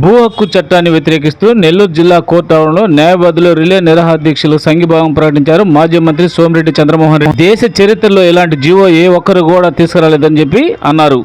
భూ హక్కు చట్టాన్ని వ్యతిరేకిస్తూ నెల్లూరు జిల్లా కోర్టు ఆవరణలో న్యాయవాదులు రిలే నిరహాధ్యక్షులు దీక్షలు సంఘీభావం ప్రకటించారు మాజీ మంత్రి సోమిరెడ్డి చంద్రమోహన్ రెడ్డి. దేశ చరిత్రలో ఇలాంటి జీవో ఏ ఒక్కరు కూడా తీసుకురాలేదని చెప్పి అన్నారు.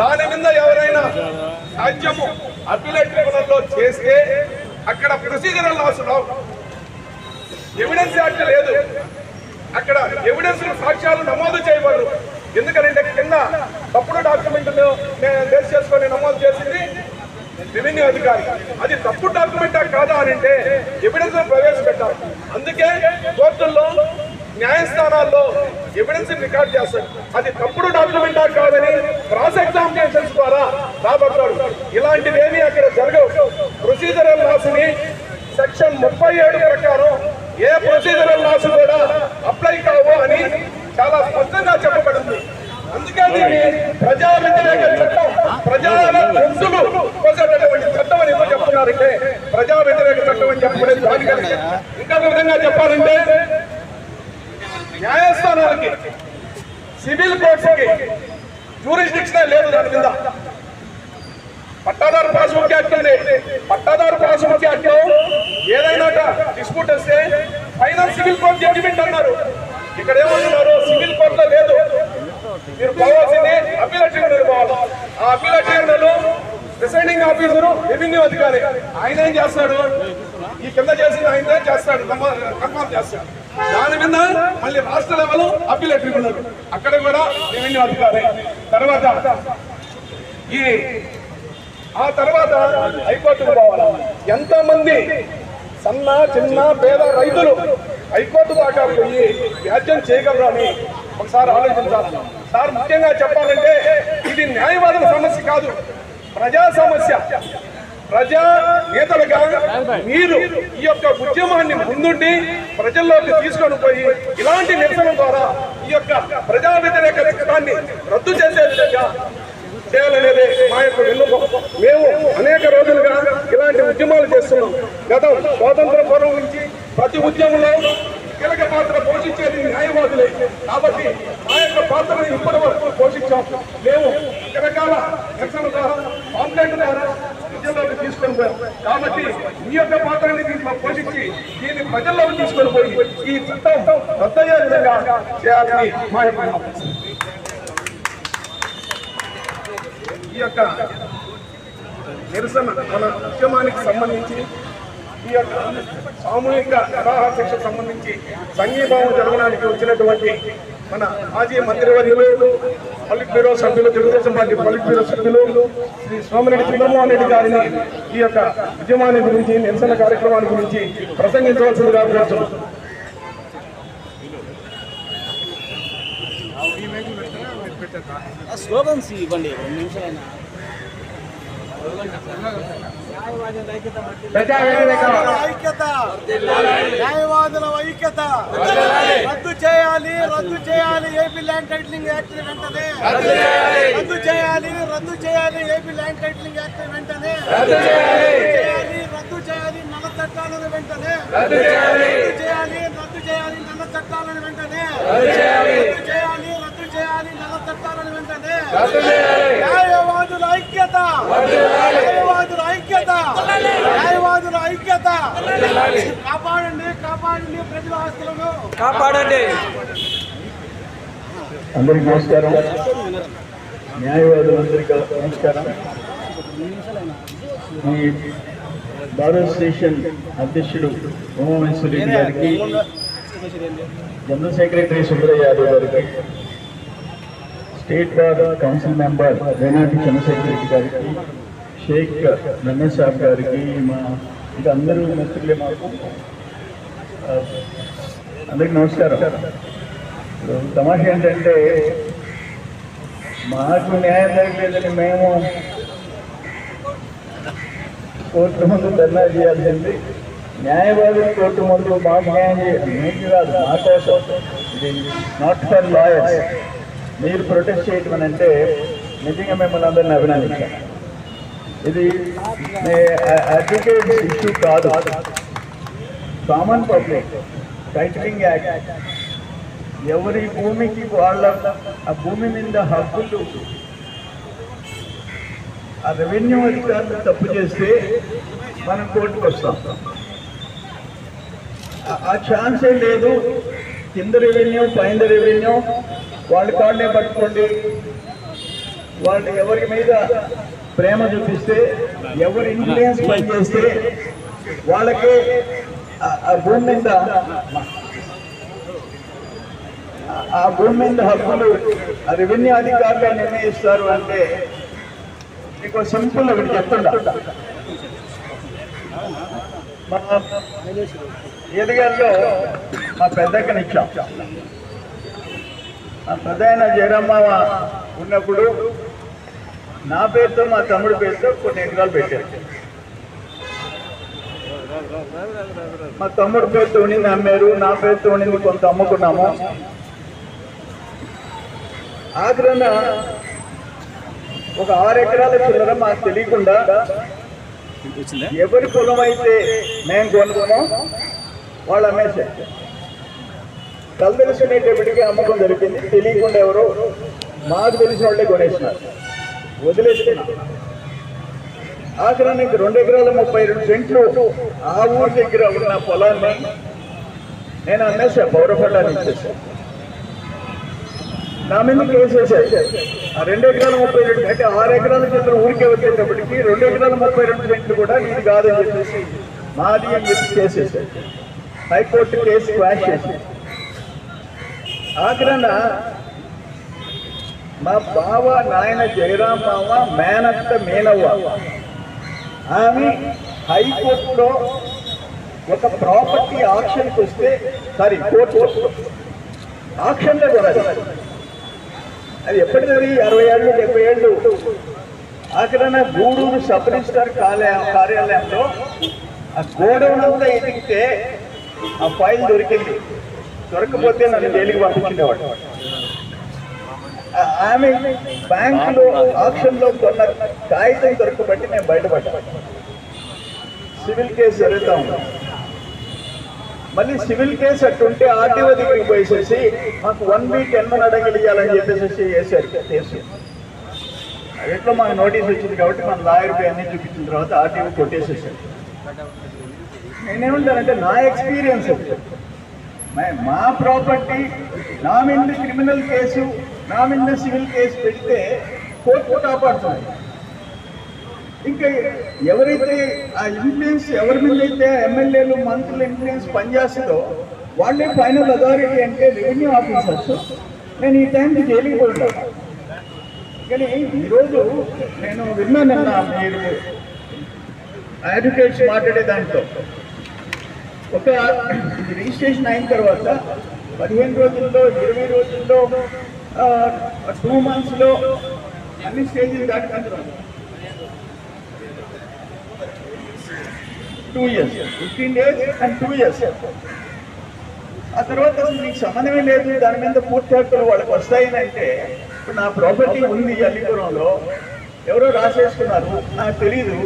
దాని మీద ఎవరైనా అప్పీలేట్ ట్రిబ్యునల్లో చేస్తే అక్కడ ప్రొసీజరల్ లాస్ ఎవిడెన్స్ యాక్ట్ లేదు. అక్కడ ఎవిడెన్స్ సాక్ష్యాలు నమోదు చేయబడరు. ఎందుకంటే కింద తప్పుడు డాక్యుమెంట్ బేస్ చేసుకొని నమోదు చేసింది రెవెన్యూ అధికారి. అది తప్పుడు డాక్యుమెంటా కాదా అని అంటే ఎవిడెన్స్ ప్రవేశపెట్టాలి. అందుకే కోర్టుల్లో న్యాయస్థానాల్లో ఎవిడెన్స్ రికార్డ్ చేస్తారు. అది తప్పుడు డాక్యుమెంటా కాదని క్రాస్ ఎగ్జామినేషన్స్ ద్వారా రాబడతాడు ఇలాంటివేమీ అక్కడ జరగవు. ప్రొసీజరల్ రాసిని? సెక్షన్ ముప్పై ఏడు ప్రకారం ఏ ప్రొసీజరల్ లాస్ కూడా అప్లై కావు అని చాలా స్పష్టంగా చెప్పబడింది. అందుకే దీన్ని ప్రజా వ్యతిరేక చట్టం ప్రజా గొంతులు కోసేటటువంటి చట్టం అని ఎందుకు చెప్తున్నారంటే ప్రజా వ్యతిరేక చట్టం అని చెప్పబడేది దానికని ఇంకొక విధంగా చెప్పాలంటే న్యాయస్థానాలకి సివిల్ కోర్టుకి జ్యూరిస్డిక్షన్ లేదు దాని మీద. పట్టాల పాస్బుక్ యాక్ట్ ఉంది పట్టాదారు పాస్బుక్ యాక్ట్ ఏదైనా డిస్ప్యూట్ వస్తే ఫైనల్ సివిల్ కోర్ట్ జడ్జిమెంట్ అన్నారు. ఇక్కడ ఏమంటున్నారు? సివిల్ కోర్ట్లో లేదు. మీరు పోవాల్సింది అప్పీల్ ట్రిబ్యునల్ పోవాలి. ఆ appeal tribunal presiding officer revenue అధికారి. ఆయన ఏం చేస్తాడు? ఈ కింద చేసిన ఆయన చేస్తాడు? కన్ఫర్మ్ చేస్తాడు. దాని మీద మళ్ళీ రాష్ట్ర లెవెల్ అప్పీల్ ట్రిబ్యునల్ అక్కడ కూడా రెవెన్యూ అధికారి. తర్వాత ఈ ఆ తర్వాత హైకోర్టుకు పోవాలి ఎంతమంది సన్న చిన్న పేద రైతులు హైకోర్టు దాకా పోయి వ్యాజ్యం చేయగలరు అని ఒకసారి ఆలోచించాలి. సార్ ముఖ్యంగా చెప్పాలంటే ఇది న్యాయవాదుల సమస్య కాదు ప్రజా సమస్య. ప్రజా నేతలుగా మీరు ఈ యొక్క ఉద్యమాన్ని ముందుండి ప్రజల్లోకి తీసుకొని పోయి ఇలాంటి నిరసన ద్వారా ఈ యొక్క ప్రజా వ్యతిరేక చట్టాన్ని రద్దు చేసే విధంగా చేయాలనేదే మా యొక్క విన్నపం. మేము అనేక రోజులుగా ఇలాంటి ఉద్యమాలు చేస్తున్నాం. గత స్వాతంత్ర పూర్వం నుంచి ప్రతి ఉద్యమంలో కీలక పాత్ర పోషించేది న్యాయవాదులే. కాబట్టి మా యొక్క పాత్రను ఇప్పటి వరకు పోషించాం. మేము రకరకాల రక్షణ ద్వారా కాంప్లైంట్ ద్వారా ప్రజల్లోకి తీసుకొని పోయాం. కాబట్టి మీ యొక్క పాత్రని దీంట్లో పోషించి దీన్ని ప్రజల్లోకి తీసుకొని పోయి ఈ చట్టం రద్దయ్యే విధంగా చేయాలని మా యొక్క ఈ యొక్క నిరసన మన ఉద్యమానికి సంబంధించి ఈ యొక్క సామూహిక నిరాహార శిక్షకు సంబంధించి సంఘీభావం జరగడానికి వచ్చినటువంటి మన మాజీ మంత్రివర్యులు పలిట్ బ్యూరో సభ్యులు తెలుగుదేశం పార్టీ పలిట్ బ్యూరో సభ్యులు శ్రీ సోమిరెడ్డి చంద్రమోహన్ రెడ్డి గారిని ఈ యొక్క ఉద్యమాన్ని గురించి నిరసన కార్యక్రమాన్ని గురించి ప్రసంగించవలసిందిగా కోరుతున్నాం స్లోగన్స్ ఇవ్వండి రెండు నిమిషాలైనా. న్యాయవాదుల ఐక్యత. రద్దు చేయాలి రద్దు చేయాలి ఏపీ ల్యాండ్ టైటిలింగ్ యాక్ట్ వెంటనే. రద్దు చేయాలి రద్దు చేయాలి ఏపీ ల్యాండ్ టైటిలింగ్ యాక్ట్ వెంటనే. రద్దు చేయాలి. రద్దు చేయాలి నల్ల చట్టాలను వెంటనే. రద్దు చేయాలి. రద్దు చేయాలి నల్ల చట్టాలను వెంటనే. రద్దు చేయాలి. చట్టాలను వెంటనే న్యాయవాదుల ఐక్యత! న్యాయవాదుల ఐక్యత! న్యాయవాదుల ఐక్యత! కాపాడండి కాపాడండి ప్రజల ఆస్తులను! కాపాడండి! అందరికి నమస్కారం. న్యాయవాదులందరికీ నమస్కారం. ఈ భారత్ స్టేషన్ అధ్యక్షుడు ఉమామేశ్వరి గారికి జనరల్ సెక్రటరీ సుబ్రయ్య యాదవ్ గారికి state bar council member Venati Chandrashekar Reddy గారికి షేక్ రమేష్ సాబ్ గారికి మా ఇంకా అందరూ మిత్రులే మాకు. అందరికి నమస్కారం. ఇప్పుడు తమాషా ఏంటంటే మాకు న్యాయం జరగలేదని మేము కోర్టు ముందు ధర్నా చేయాల్సింది. న్యాయవాదులు కోర్టు ముందు మాకు న్యాయం చేయాలి. మీకు కాదు మా కోసం. ఇది నాట్ ఫర్ లాయర్స్. మీరు ప్రొటెస్ట్ చేయటం అని అంటే నిజంగా మిమ్మల్ని అందరిని అభినందించాను ఇది అడ్వకేట్ ఇష్యూ కాదు. కామన్ పబ్లిక్ టైటిలింగ్ యాక్ట్ ఎవరి భూమికి వాళ్ళ ఆ భూమి మీద హక్కులు ఆ రెవెన్యూ అధికారులు తప్పు చేస్తే మనం కోర్టుకు వస్తాం. ఆ- ఆ ఛాన్సే లేదు. కింద రెవెన్యూ పైన రెవెన్యూ వాళ్ళ కాళ్ళే పట్టుకోండి వాళ్ళు ఎవరి మీద ప్రేమ చూపిస్తే ఎవరి ఇన్ఫ్లుయెన్స్ పనిచేస్తే వాళ్ళకే భూమి మీద ఆ- భూమి మీద హక్కులు రెవెన్యూ అధికారులు నిర్ణయిస్తారు అంటే మీకు సింపుల్ ఒకటి చెప్తుండ మా ఎదుగల్లో మా పెద్దక్కనిచ్చాం మా పెద్ద ఆయన జయరామ్మ ఉన్నప్పుడు నా పేరుతో మా తమ్ముడి పేరుతో కొన్ని ఎకరాలు పెట్టారు. మా తమ్ముడు పేరుతో ఉండింది అమ్మారు నా పేరుతో ఉండింది కొంత అమ్ముకున్నాము. ఆఖరణ ఒక ఆరు ఎకరాల చిల్లర మాకు తెలియకుండా ఎవరి పొలం అయితే మేము కొనుక్కున్నాం వాళ్ళు అమ్మేశారు. కళ్ళు అమ్మకం జరిగింది తెలియకుండా ఎవరో మాకు తెలిసిన వాళ్ళే కొనేసినారు. వదిలేసుకున్నాం ఆఖరానికి రెండు ఎకరాల ముప్పై రెండు సెంట్లు ఆ ఊరి దగ్గర ఉన్న పొలాన్ని నేను అమ్మేసా పౌరఫలాన్ని ఇచ్చేసాను నా మీద కేసు ఆ రెండు ఎకరాల ముప్పై రెండు అంటే ఆరు ఎకరాల చెట్లు ఊరికే వచ్చేటప్పటికి రెండు ఎకరాల ముప్పై రెండు సెంట్లు కూడా ఇది కాదని చెప్పేసి మాది అని చెప్పి కేసు హైకోర్టు కేసు క్వాష్ చేసి ఆఖరణ మా బావ నాయన జయరాం బావ మేనత్త మేనవ్వ. ఆమె హైకోర్టులో ఒక ప్రాపర్టీ ఆక్షన్కి వస్తే సారీ కోర్టు ఆక్షన్లో కూడా అది. ఎప్పటికది అరవై ఏళ్ళు డెబ్బై ఏళ్ళు. ఆఖరణ గూడూరు సబ్ రిజిస్టర్ కార్యాలయంలో ఆ గోడౌన్ అంతా ఎదిగితే ఆ ఫైల్ దొరికింది. దొరకపోతే నన్ను జైలుకి పంపించేవాడు. ఆమె బ్యాంకులో ఆప్షన్లో కొన్న కాగితం దొరకబట్టి నేను బయటపడ్డా సివిల్ కేసు జరుగుతా ఉంది. మళ్ళీ సివిల్ కేసు అట్టుంటే ఆర్టీఓ దగ్గరికి పోయేసేసి మాకు వన్ వీక్ ఎన్మన్ అడగలియాలని చెప్పేసి వేశారు కేసు. ఎట్లో మాకు నోటీస్ వచ్చింది కాబట్టి మన లాయర్ పై అన్ని చూపించిన తర్వాత ఆర్టీఓ కొట్టేసేసారు. నేనేమంటానంటే నా ఎక్స్పీరియన్స్ అది. మా ప్రాపర్టీ నా మీద క్రిమినల్ కేసు నా మీద సివిల్ కేసు పెడితే కోర్టు కాపాడుతుంది. ఇంకా ఎవరైతే ఆ ఇన్ఫ్లుయెన్స్ ఎవరి మీద అయితే ఎమ్మెల్యేలు మంత్రులు ఇన్ఫ్లుయెన్స్ పనిచేస్తుందో వాళ్ళే ఫైనల్ అథారిటీ అంటే రెవెన్యూ ఆఫీసర్స్. నేను ఈ టైంకి జైలుకి పోయినాను కానీ ఈరోజు నేను విన్నానన్న మీరు అడ్వకేట్స్ మాట్లాడే దాంట్లో ఒక రిజిస్ట్రేషన్ అయిన తర్వాత పదిహేను రోజుల్లో ఇరవై రోజుల్లో టూ మంత్స్లో అన్ని స్టేజీలు దాటుకుంటున్నాం two years fifteen days and two years ఆ తర్వాత అసలు నీకు సంబంధమే లేదు దాని మీద పూర్తి హక్కులు వాళ్ళకి వస్తాయని అంటే ఇప్పుడు నా ప్రాపర్టీ ఉంది అల్లిపురంలో ఎవరో రాసేసుకున్నారు నాకు తెలీదు.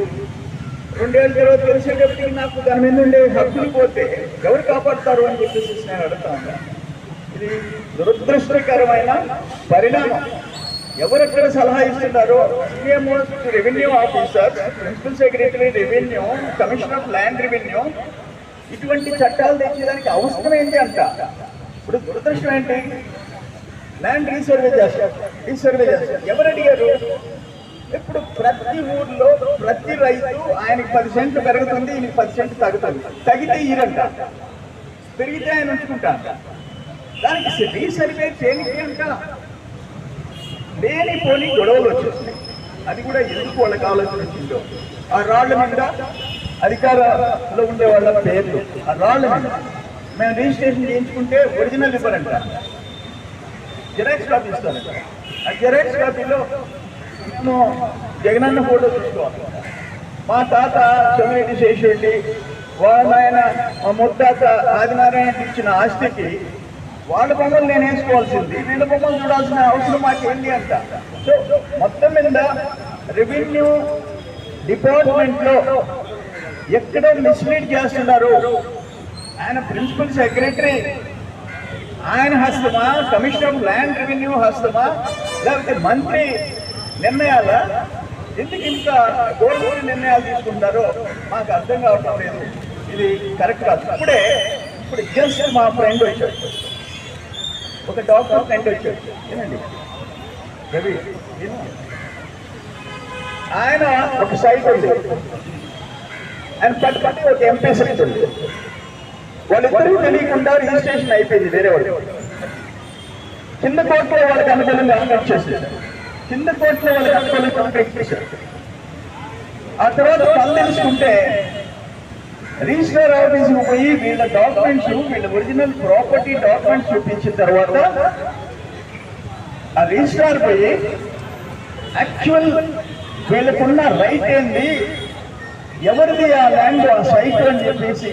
రెండేళ్ళ తర్వాత తెలిసేటప్పటికి నాకు దాని మీద ఉండే హక్కులు పోతే ఎవరు కాపాడతారు అని చెప్పేసి నేను అడుగుతా ఇది దురదృష్టకరమైన పరిణామం. ఎవరెక్కడ సలహా ఇస్తున్నారో CMO revenue officer principal secretary revenue commissioner of land revenue. ఇటువంటి చట్టాలు తెచ్చేదానికి అవసరం ఏంటి అంట? ఇప్పుడు దురదృష్టం ఏంటి? ల్యాండ్ రీసర్వే చేస్తారు. రీసర్వే చేస్తారు. ఎవరు అడిగారు? ఇప్పుడు ప్రతి ఊర్లో ప్రతి రైతు ఆయనకి పది సెంట్లు పెరుగుతుంది ఈయనకి పది సెంట్లు తగ్గుతుంది. తగ్గితే ఈరంట. పెరిగితే ఆయన ఉంచుకుంటా. దానికి రీసర్వే చేయనికి అంట. లేనిపోని గొడవలు వచ్చేస్తున్నాయి అది కూడా ఎందుకు వాళ్ళకి ఆలోచన వచ్చిందో? ఆ రాళ్ళ మీద అధికారంలో ఉండే వాళ్ళ పేర్లు. ఆ రాళ్ళ మీద. మేము రిజిస్ట్రేషన్ చేయించుకుంటే ఒరిజినల్ ఇవ్వరంట. జెరాక్స్ కాపీ ఇస్తారంట. ఆ జెరాక్స్ కాపీలో ఇప్పుడు జగనన్న ఫోటో తీసుకోవాలి. మా తాత సోమిరెడ్డి శేషరెడ్డి వాళ్ళ ఆయన మా ముత్తాత ఆదినారాయణ ఇచ్చిన ఆస్తికి వాళ్ళ బొమ్మలు నేను వేసుకోవాల్సింది. వీళ్ళ బొమ్మలు చూడాల్సిన అవసరం మాకేంటి అంట. సో మొత్తం మీద రెవెన్యూ డిపార్ట్మెంట్లో ఎక్కడ మిస్లీడ్ చేస్తున్నారు ఆయన ప్రిన్సిపల్ సెక్రటరీ ఆయన హస్తమా కమిషనర్ ల్యాండ్ రెవెన్యూ హస్తమా లేకపోతే మంత్రి నిర్ణయాల ఎందుకు ఇంత గోల్గోలు నిర్ణయాలు తీసుకుంటారో మాకు అర్థం కావటం లేదు. ఇది కరెక్ట్ కాదు. ఇప్పుడే ఇప్పుడు జస్ట్ మా ఫ్రెండ్ వచ్చాడు. ఒక డాక్టర్ ఫ్రెండ్ వచ్చాడు. ఏనండి రవి ఆయన ఒక సైట్ ఉంది. ఆయన పట్టు పట్టి ఒక ఎంపీ సైట్ ఉంది. వాళ్ళిద్దరూ తెలియకుండా రిజిస్ట్రేషన్ అయిపోయింది వేరే వాళ్ళు కింద కోర్టులో వాళ్ళకి అనుకూలంగా కంప్లీట్ చేసేసారు కింద కోర్టులో వాళ్ళకి అనుకూలంగా కంప్లీట్ చేశారు. ఆ తర్వాత పని రిజిస్టర్ ఆఫీస్కి పోయి వీళ్ళ డాక్యుమెంట్స్ వీళ్ళ ఒరిజినల్ ప్రాపర్టీ డాక్యుమెంట్స్ చూపించిన తర్వాత ఆ రిజిస్ట్రార్ పోయి యాక్చువల్ వీళ్ళకున్న రైట్ ఏంది? ఎవరిది ఆ ల్యాండ్ ఆ సైట్ అని చెప్పేసి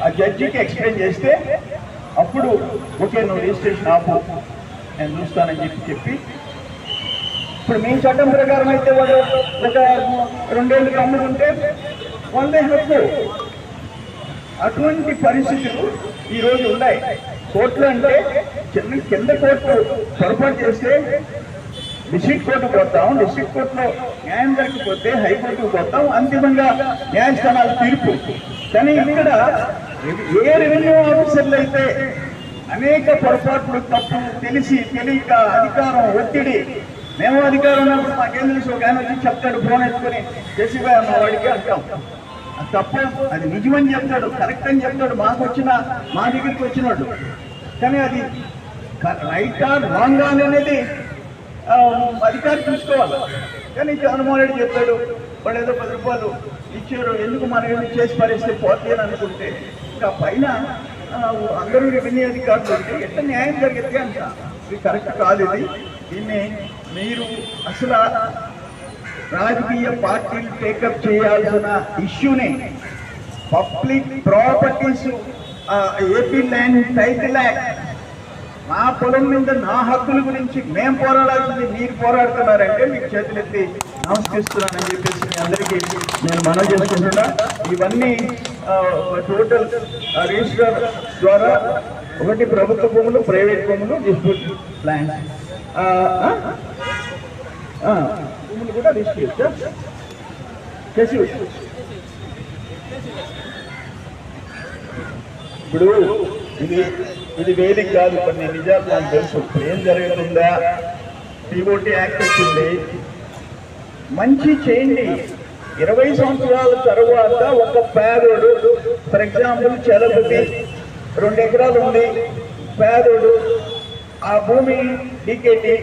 ఆ జడ్జికి ఎక్స్ప్లెయిన్ చేస్తే అప్పుడు ఓకే నువ్వు రిజిస్ట్రేషన్ ఆపు నేను చూస్తానని చెప్పి చెప్పి ఇప్పుడు మీ చట్టం ప్రకారం అయితే వాడు ఒక రెండేళ్ళు అమ్ముకుంటే వాళ్ళే హక్కు. అటువంటి పరిస్థితులు ఈ రోజు ఉన్నాయి. కోర్టులు అంటే చిన్న కింద కోర్టు పొరపాటు చేస్తే డిస్ట్రిక్ట్ కోర్టు పోతాం డిస్ట్రిక్ట్ కోర్టులో న్యాయం దొరికిపోతే హైకోర్టుకు పోతాం అంతిమంగా న్యాయస్థానాల తీర్పు. కానీ ఇక్కడ ఏ రెవెన్యూ ఆఫీసర్లు అయితే అనేక పొరపాట్లు తప్పు తెలిసి తెలియక అధికారం ఒత్తిడి మేము అధికారం ఉన్నప్పుడు మాకేం తెలుసు ఒక ఆయన వచ్చి చెప్తాడు ఫోన్ ఎత్తుకొని చేసిపోయా అన్న వాడికి అంటాం. అది తప్పు అది నిజమని చెప్తాడు కరెక్ట్ అని చెప్తాడు మాకు వచ్చిన మా దగ్గరికి వచ్చినాడు. కానీ అది రైట్ ఆర్ రాంగ్ అనేది అధికారి చూసుకోవాలి. కానీ జగన్మోహన్ రెడ్డి చెప్పాడు వాళ్ళు ఏదో పది రూపాయలు ఇచ్చారు ఎందుకు మనం ఏమి చేసి పరిస్థితి పోతే అని అనుకుంటే ఇంకా పైన అందరూ రెవెన్యూ అధికారులు ఉంటే ఎట్లా న్యాయం జరిగితే అంట. ఇది కరెక్ట్ కాదు ఇది. దీన్ని మీరు అసలు రాజకీయ పార్టీలు టేకప్ చేయాల్సిన ఇష్యూని public properties AP land title act నా పొలం మీద నా హక్కుల గురించి మేము పోరాడాల్సింది మీరు పోరాడుతున్నారంటే మీకు చేతులెత్తి నమస్కరిస్తున్నానని చెప్పేసి మీ అందరికీ నేను మనం చేసుకుంటున్నా. ఇవన్నీ టోటల్ రిజిస్టర్ ద్వారా ఒకటి ప్రభుత్వ భూములు ప్రైవేట్ భూములు డిస్ప్యూట్ ల్యాండ్ భూములు కూడా రిజిస్టర్ చేసి ఇప్పుడు ఇది ఇది వేదిక కాదు కొన్ని నిజాలు నాకు తెలుసు. ఏం జరుగుతుందా? టీఓటీ యాక్ట్ వచ్చింది. మంచి చేయండి. ఇరవై సంవత్సరాల తర్వాత ఒక పేదోడు ఫర్ ఎగ్జాంపుల్ చలపతి రెండు ఎకరాలు ఉంది. పేదోడు ఆ భూమి డీకేటీ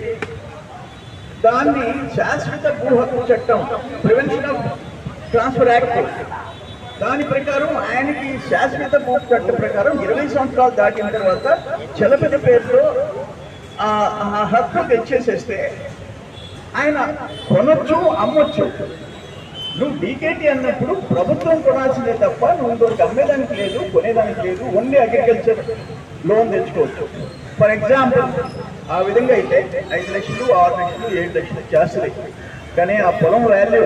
దాన్ని శాశ్వత భూ హక్కు చట్టం ప్రివెన్షన్ ఆఫ్ ట్రాన్స్ఫర్ యాక్ట్ దాని ప్రకారం ఆయనకి శాశ్వత భూ చట్టం ప్రకారం ఇరవై సంవత్సరాలు దాటిన తర్వాత చలపతి పేరుతో ఆ ఆ హక్కు తెచ్చేసేస్తే ఆయన కొనొచ్చు అమ్మొచ్చు. నువ్వు డీకేటీ అన్నప్పుడు ప్రభుత్వం కొనాల్సిందే తప్ప నువ్వు ఇంకొకటి అమ్మేదానికి లేదు కొనేదానికి లేదు ఓన్లీ అగ్రికల్చర్ లోన్ తెచ్చుకోవచ్చు. ఫర్ ఎగ్జాంపుల్ ఆ విధంగా అయితే ఐదు లక్షలు ఆరు లక్షలు ఏడు లక్షలు చేస్తుంది కానీ ఆ పొలం వాల్యూ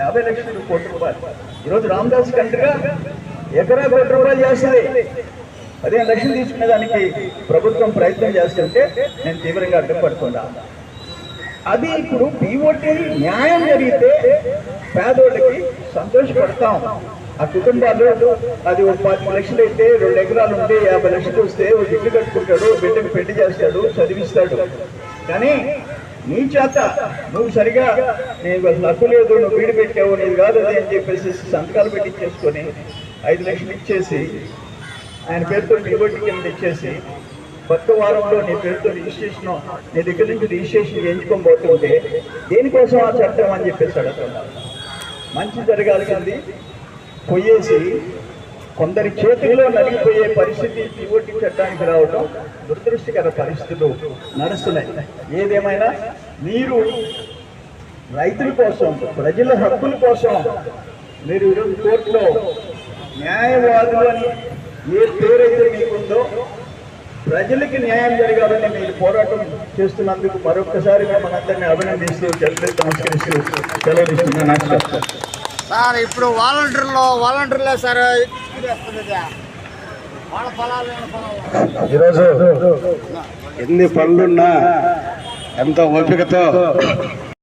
యాభై లక్షలు కోటి రూపాయలు. ఈరోజు రామదాస్ కంటగా ఎకరా కోటి రూపాయలు చేస్తుంది పదిహేను లక్షలు తీసుకునే దానికి ప్రభుత్వం ప్రయత్నం చేస్తుంటే నేను తీవ్రంగా అడ్డుపడుతున్నా. అది ఇప్పుడు పీఓటీ న్యాయం జరిగితే పేదోళ్ళకి సంతోషపడతాం. ఆ కుటుంబాలు అది ఒక పది లక్షలు అయితే రెండు ఎకరాలు ఉంటే యాభై లక్షలు వస్తే ఒక ఇల్లు కట్టుకుంటాడు బిడ్డకు పెళ్ళి చేస్తాడు చదివిస్తాడు. కానీ నీ చేత నువ్వు సరిగా నీకు అసలు హక్కు లేదు నువ్వు వీడి పెట్టావు నీకు కాదు అది అని చెప్పేసి సంతకాలు పెట్టించేసుకొని ఐదు లక్షలు ఇచ్చేసి ఆయన పేరుతో నిలబడి కింద ఇచ్చేసి కొత్త వారంలో నీ పేరుతో రిజిస్ట్రేషన్ నీ దగ్గర నుంచి రిజిస్ట్రేషన్ చేయించుకొని పోతుంటే దేనికోసం ఆ చట్టం అని చెప్పేసి అతను మంచి జరగాల్సింది పోయేసి కొందరి చేతుల్లో నలిగిపోయే పరిస్థితి పీఓటీ చట్టానికి రావడం దురదృష్టకర పరిస్థితులు నడుస్తున్నాయి. ఏదేమైనా మీరు రైతుల కోసం ప్రజల హక్కుల కోసం మీరు ఈరోజు కోర్టులో న్యాయవాదులు అని ఏ పేరైతే మీకుందో ప్రజలకి న్యాయం జరగాలని మీరు పోరాటం చేస్తున్నందుకు మరొకసారి మనందరినీ అభినందిస్తూ చరిత్ర నమస్కరిస్తూ సెలవు నమస్కారం. సార్ ఇప్పుడు వాలంటీర్లో వాలంటీర్లే సార్ ఈరోజు ఎన్ని పనులున్నా ఎంత ఓపికతో